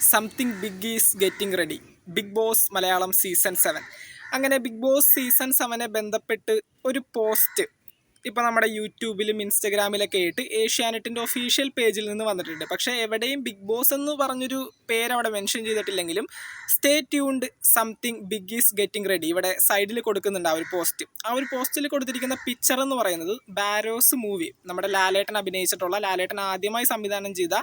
Something big is getting ready big boss Malayalam season seven അങ്ങനെ big boss season സെവനെ ബന്ധപ്പെട്ട് ഒരു post ഇപ്പോൾ നമ്മുടെ യൂട്യൂബിലും ഇൻസ്റ്റഗ്രാമിലൊക്കെ ആയിട്ട് ഏഷ്യാനെറ്റിന്റെ ഒഫീഷ്യൽ പേജിൽ നിന്ന് വന്നിട്ടുണ്ട്. പക്ഷേ എവിടെയും ബിഗ് ബോസ് എന്ന് പറഞ്ഞൊരു പേര് അവിടെ mention ചെയ്തിട്ടില്ലെങ്കിലും stay tuned something big is getting ready ഇവിടെ സൈഡിൽ കൊടുക്കുന്നുണ്ട് ആ ഒരു പോസ്റ്റ് ആ ഒരു പോസ്റ്റിൽ കൊടുത്തിരിക്കുന്ന പിക്ചർ എന്ന് പറയുന്നത് ബാരോസ് മൂവി നമ്മുടെ ലാലേട്ടൻ അഭിനയിച്ചിട്ടുള്ള ലാലേട്ടൻ ആദ്യമായി സംവിധാനം ചെയ്ത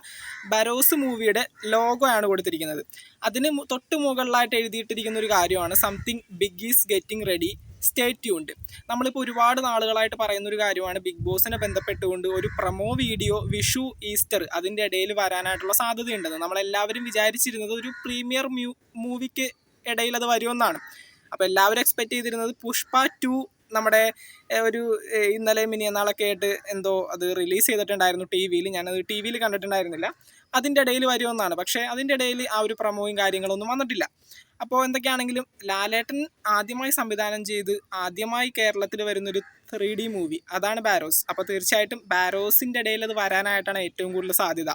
ബാരോസ് മൂവിയുടെ ലോഗോ ആണ് കൊടുത്തിരിക്കുന്നത്. അതിന് തൊട്ട് മുകളിലായിട്ട് എഴുതിയിട്ടിരിക്കുന്ന ഒരു കാര്യമാണ് something big is getting ready stay tuned നമ്മളിപ്പോൾ ഒരുപാട് നാളുകളായിട്ട് പറയുന്ന ഒരു കാര്യമാണ് ബിഗ് ബോസിനെ ബന്ധപ്പെട്ടുകൊണ്ട് ഒരു പ്രൊമോ വീഡിയോ വിഷു ഈസ്റ്റർ അതിന്റെ ഇടയിൽ വരാനായിട്ടുള്ള സാധ്യതയുണ്ടെന്ന്. നമ്മളെല്ലാവരും വിചാരിച്ചിരുന്നത് ഒരു പ്രീമിയർ മ്യൂ മൂവിക്ക് ഇടയിൽ അത് വരുമെന്നാണ്. അപ്പോൾ എല്ലാവരും എക്സ്പെക്റ്റ് ചെയ്തിരുന്നത് പുഷ്പ ടു നമ്മുടെ ഒരു ഇന്നലെ മിനിയന്നാളൊക്കെ ആയിട്ട് എന്തോ അത് റിലീസ് ചെയ്തിട്ടുണ്ടായിരുന്നു ടി വിയിൽ. ഞാനത് ടി വിയിൽ കണ്ടിട്ടുണ്ടായിരുന്നില്ല. അതിന്റെ ഇടയിൽ വരുമെന്നാണ്. പക്ഷേ അതിന്റെ ഇടയിൽ ആ ഒരു പ്രമോയും കാര്യങ്ങളൊന്നും വന്നിട്ടില്ല. അപ്പോൾ എന്തൊക്കെയാണെങ്കിലും ലാലേട്ടൻ ആദ്യമായി സംവിധാനം ചെയ്ത് ആദ്യമായി കേരളത്തിൽ വരുന്നൊരു ത്രീ ഡി മൂവി അതാണ് ബാരോസ്. അപ്പോൾ തീർച്ചയായിട്ടും ബാരോസിന്റെ ഇടയിൽ അത് വരാനായിട്ടാണ് ഏറ്റവും കൂടുതൽ സാധ്യത.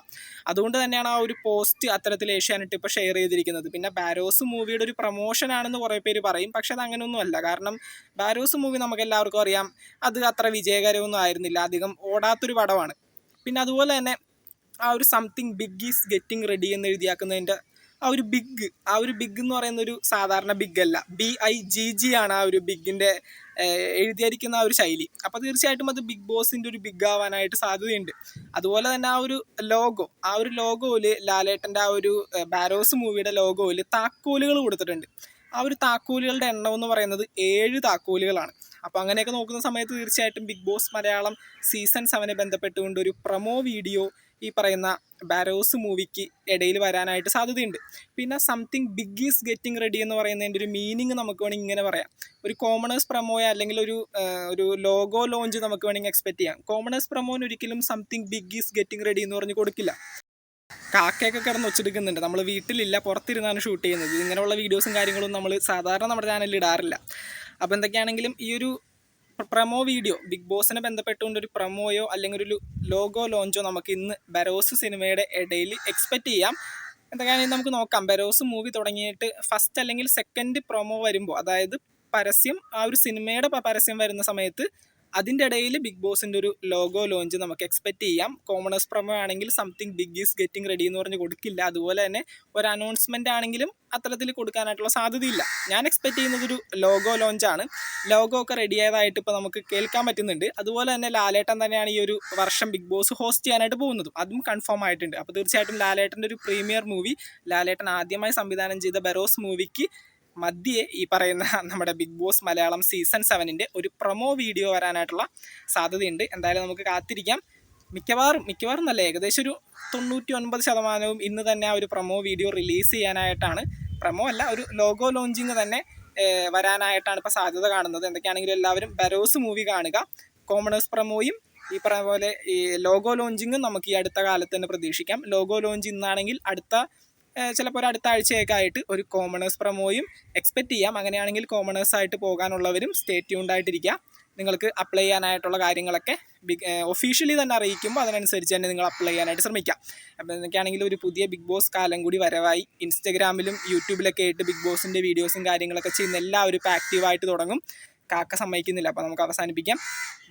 അതുകൊണ്ട് തന്നെയാണ് ആ ഒരു പോസ്റ്റ് അത്തരത്തിൽ ഏഷ്യാനെറ്റ് ഇപ്പോൾ ഷെയർ ചെയ്തിരിക്കുന്നത്. പിന്നെ ബാരോസ് മൂവിയുടെ ഒരു പ്രൊമോഷൻ ആണെന്ന് കുറേ പേര് പറയും. പക്ഷെ അത് അങ്ങനെയൊന്നും അല്ല. കാരണം ബാരോസ് മൂവി നമുക്ക് എല്ലാവർക്കും അറിയാം. അത് അത്ര വിജയകരമൊന്നും ആയിരുന്നില്ല. അധികം ഓടാത്തൊരു പടമാണ്. പിന്നെ അതുപോലെ തന്നെ ആ ഒരു something big is getting ready എന്ന് എഴുതിയാക്കുന്നതിന്റെ ആ ഒരു ബിഗ് ആ ഒരു ബിഗ് എന്ന് പറയുന്ന ഒരു സാധാരണ ബിഗ് അല്ല. ബി ഐ ജി ജി ആണ് ആ ഒരു ബിഗിന്റെ എഴുതിയിരിക്കുന്ന ആ ഒരു ശൈലി. അപ്പോൾ തീർച്ചയായിട്ടും അത് ബിഗ് ബോസിന്റെ ഒരു ബിഗ് ആവാനായിട്ട് സാധ്യതയുണ്ട്. അതുപോലെ തന്നെ ആ ഒരു ലോഗോ ആ ഒരു ലോഗോയിൽ ലാലേട്ടന്റെ ആ ഒരു ബാരോസ് മൂവിയുടെ ലോഗോയിൽ താക്കോലുകൾ കൊടുത്തിട്ടുണ്ട്. ആ ഒരു താക്കോലുകളുടെ എണ്ണം എന്ന് പറയുന്നത് ഏഴ് താക്കോലുകളാണ്. അപ്പോൾ അങ്ങനെയൊക്കെ നോക്കുന്ന സമയത്ത് തീർച്ചയായിട്ടും ബിഗ് ബോസ് മലയാളം സീസൺ സെവനെ ബന്ധപ്പെട്ടുകൊണ്ട് ഒരു പ്രൊമോ വീഡിയോ ഈ പറയുന്ന ബാരോസ് മൂവിക്ക് ഇടയിൽ വരാനായിട്ട് സാധ്യതയുണ്ട്. പിന്നെ something big is getting ready എന്ന് പറയുന്നതിന്റെ ഒരു മീനിങ് നമുക്ക് വേണമെങ്കിൽ ഇങ്ങനെ പറയാം. ഒരു കോമണേഴ്സ് പ്രമോയോ അല്ലെങ്കിൽ ഒരു ഒരു ലോഗോ ലോഞ്ച് നമുക്ക് വേണമെങ്കിൽ എക്സ്പെക്ട് ചെയ്യാം. കോമണേഴ്സ് പ്രമോന് ഒരിക്കലും something big is getting ready എന്ന് പറഞ്ഞ് കൊടുക്കില്ല. കാക്കയൊക്കെ കിടന്ന് ഒച്ചെടുക്കുന്നുണ്ട്. നമ്മൾ വീട്ടിലില്ല പുറത്തിരുന്നാണ് ഷൂട്ട് ചെയ്യുന്നത്. ഇങ്ങനെയുള്ള വീഡിയോസും കാര്യങ്ങളും നമ്മൾ സാധാരണ നമ്മുടെ ചാനലിൽ ഇടാറില്ല. അപ്പോൾ എന്തൊക്കെയാണെങ്കിലും ഈ ഒരു പ്രമോ വീഡിയോ ബിഗ് ബോസിനെ ബന്ധപ്പെട്ടുകൊണ്ട് ഒരു പ്രമോയോ അല്ലെങ്കിൽ ഒരു ലോഗോ ലോഞ്ചോ നമുക്ക് ഇന്ന് ബരോസ് സിനിമയുടെ ഇടയിൽ എക്സ്പെക്റ്റ് ചെയ്യാം. എന്തൊക്കെയാണെങ്കിൽ നമുക്ക് നോക്കാം. ബരോസ് മൂവി തുടങ്ങിയിട്ട് ഫസ്റ്റ് അല്ലെങ്കിൽ സെക്കൻഡ് പ്രൊമോ വരുമ്പോൾ അതായത് പരസ്യം ആ ഒരു സിനിമയുടെ പരസ്യം വരുന്ന സമയത്ത് അതിന്റെ ഇടയിൽ ബിഗ് ബോസിന്റെ ഒരു ലോഗോ ലോഞ്ച് നമുക്ക് എക്സ്പെക്റ്റ് ചെയ്യാം. കോമണേഴ്സ് പ്രമോ ആണെങ്കിൽ something big is getting ready എന്ന് പറഞ്ഞ് കൊടുക്കില്ല. അതുപോലെ തന്നെ ഒരു അനൗൺസ്മെന്റ് ആണെങ്കിലും അത്തരത്തിൽ കൊടുക്കാനായിട്ടുള്ള സാധ്യതയില്ല. ഞാൻ എക്സ്പെക്റ്റ് ചെയ്യുന്നത് ഒരു ലോഗോ ലോഞ്ചാണ് ലോഗോ ഒക്കെ റെഡി ആയതായിട്ട് ഇപ്പോൾ നമുക്ക് കേൾക്കാൻ പറ്റുന്നുണ്ട്. അതുപോലെ തന്നെ ലാലേട്ടൻ തന്നെയാണ് ഈ ഒരു വർഷം ബിഗ് ബോസ് ഹോസ്റ്റ് ചെയ്യാനായിട്ട് പോകുന്നതും. അതും കൺഫേം ആയിട്ടുണ്ട്. അപ്പോൾ തീർച്ചയായിട്ടും ലാലേട്ടന്റെ ഒരു പ്രീമിയർ മൂവി ലാലേട്ടൻ ആദ്യമായി സംവിധാനം ചെയ്ത ബെറോസ് മൂവിക്ക് മധ്യേ ഈ പറയുന്ന നമ്മുടെ ബിഗ് ബോസ് മലയാളം സീസൺ സെവനിന്റെ ഒരു പ്രൊമോ വീഡിയോ വരാനായിട്ടുള്ള സാധ്യതയുണ്ട്. എന്തായാലും നമുക്ക് കാത്തിരിക്കാം. മിക്കവാറും മിക്കവാറും നല്ല ഏകദേശം ഒരു തൊണ്ണൂറ്റി ഒൻപത് ശതമാനവും ഇന്ന് തന്നെ ആ ഒരു പ്രൊമോ വീഡിയോ റിലീസ് ചെയ്യാനായിട്ടാണ്. പ്രൊമോ അല്ല ഒരു ലോഗോ ലോഞ്ചിങ് തന്നെ വരാനായിട്ടാണ് ഇപ്പോൾ സാധ്യത കാണുന്നത്. എന്തൊക്കെയാണെങ്കിലും എല്ലാവരും ബരോസ് മൂവി കാണുക. കോമണേഴ്സ് പ്രൊമോയും ഈ പറഞ്ഞ പോലെ ഈ ലോഗോ ലോഞ്ചിങ്ങും നമുക്ക് ഈ അടുത്ത കാലത്ത് തന്നെ പ്രതീക്ഷിക്കാം. ലോഗോ ലോഞ്ച് ഇന്നാണെങ്കിൽ അടുത്ത ചിലപ്പോൾ ഒരു അടുത്ത ആഴ്ചയൊക്കെ ആയിട്ട് ഒരു കോമണേഴ്സ് പ്രമോയും എക്സ്പെക്റ്റ് ചെയ്യാം. അങ്ങനെയാണെങ്കിൽ കോമണേഴ്സ് ആയിട്ട് പോകാനുള്ളവരും സ്റ്റേ ട്യൂൺഡ് ആയിട്ടിരിക്കുക. നിങ്ങൾക്ക് അപ്ലൈ ചെയ്യാനായിട്ടുള്ള കാര്യങ്ങളൊക്കെ ബിഗ് ഒഫീഷ്യലി തന്നെ അറിയിക്കുമ്പോൾ അതിനനുസരിച്ച് തന്നെ നിങ്ങൾ അപ്ലൈ ചെയ്യാനായിട്ട് ശ്രമിക്കാം അപ്പോൾ എന്തൊക്കെയാണെങ്കിലും ഒരു പുതിയ ബിഗ് ബോസ് കാലം കൂടി വരവായി. ഇൻസ്റ്റഗ്രാമിലും യൂട്യൂബിലൊക്കെ ആയിട്ട് ബിഗ് ബോസിന്റെ വീഡിയോസും കാര്യങ്ങളൊക്കെ ചെയ്യുന്ന എല്ലാവരും ഇപ്പോൾ ആക്റ്റീവായിട്ട് തുടങ്ങും. കാക്ക സമ്മതിക്കുന്നില്ല. അപ്പോൾ നമുക്ക് അവസാനിപ്പിക്കാം.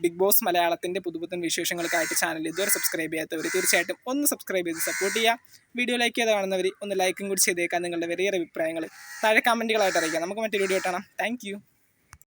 ബിഗ് ബോസ് മലയാളത്തിന്റെ പുതുപുത്തൻ വിശേഷങ്ങൾക്കായിട്ട് ചാനൽ ഇതുവരെ സബ്സ്ക്രൈബ് ചെയ്യാത്തവർ തീർച്ചയായിട്ടും ഒന്ന് സബ്സ്ക്രൈബ് ചെയ്ത് സപ്പോർട്ട് ചെയ്യുക. വീഡിയോ ലൈക്ക് ചെയ്ത് കാണുന്നവർ ഒന്ന് ലൈക്കും കൂടി ചെയ്തേക്കാം നിങ്ങളുടെ വലിയ അഭിപ്രായങ്ങൾ താഴെ കമന്റുകളായിട്ട് അറിയിക്കാം നമുക്ക് മറ്റൊരു വീഡിയോ കാണാം. താങ്ക്